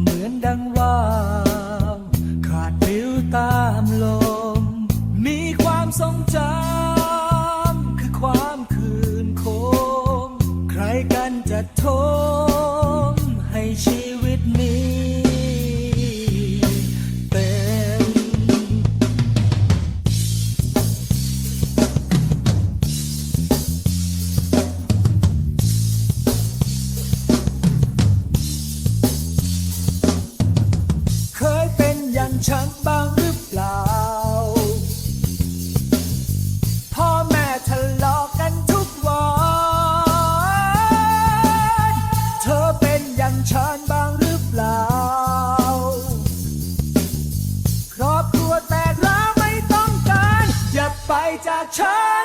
เหมือนดังว่าขาดผิวตามลม มีความทรงจำคือความคืนโคม ใครกันจะโทษ I.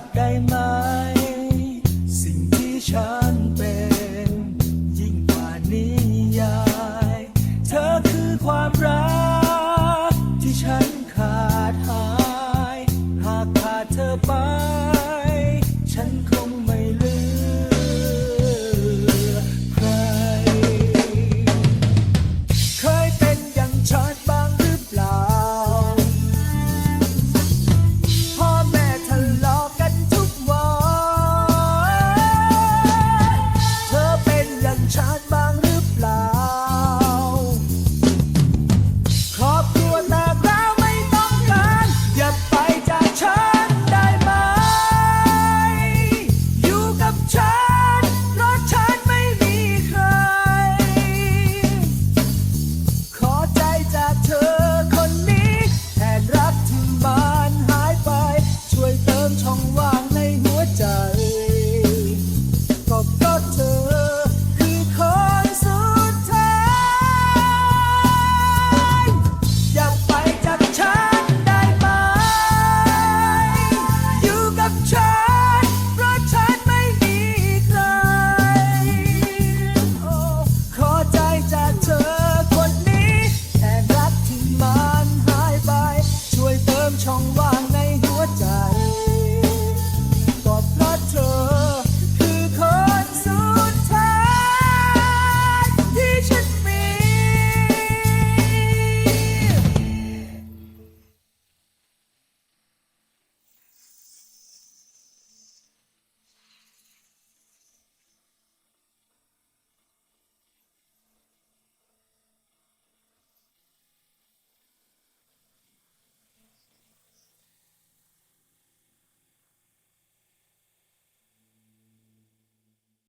บได้ไหม สิ่งที่ฉันเป็น ยิ่งกว่านิยาย เธอคือความรัก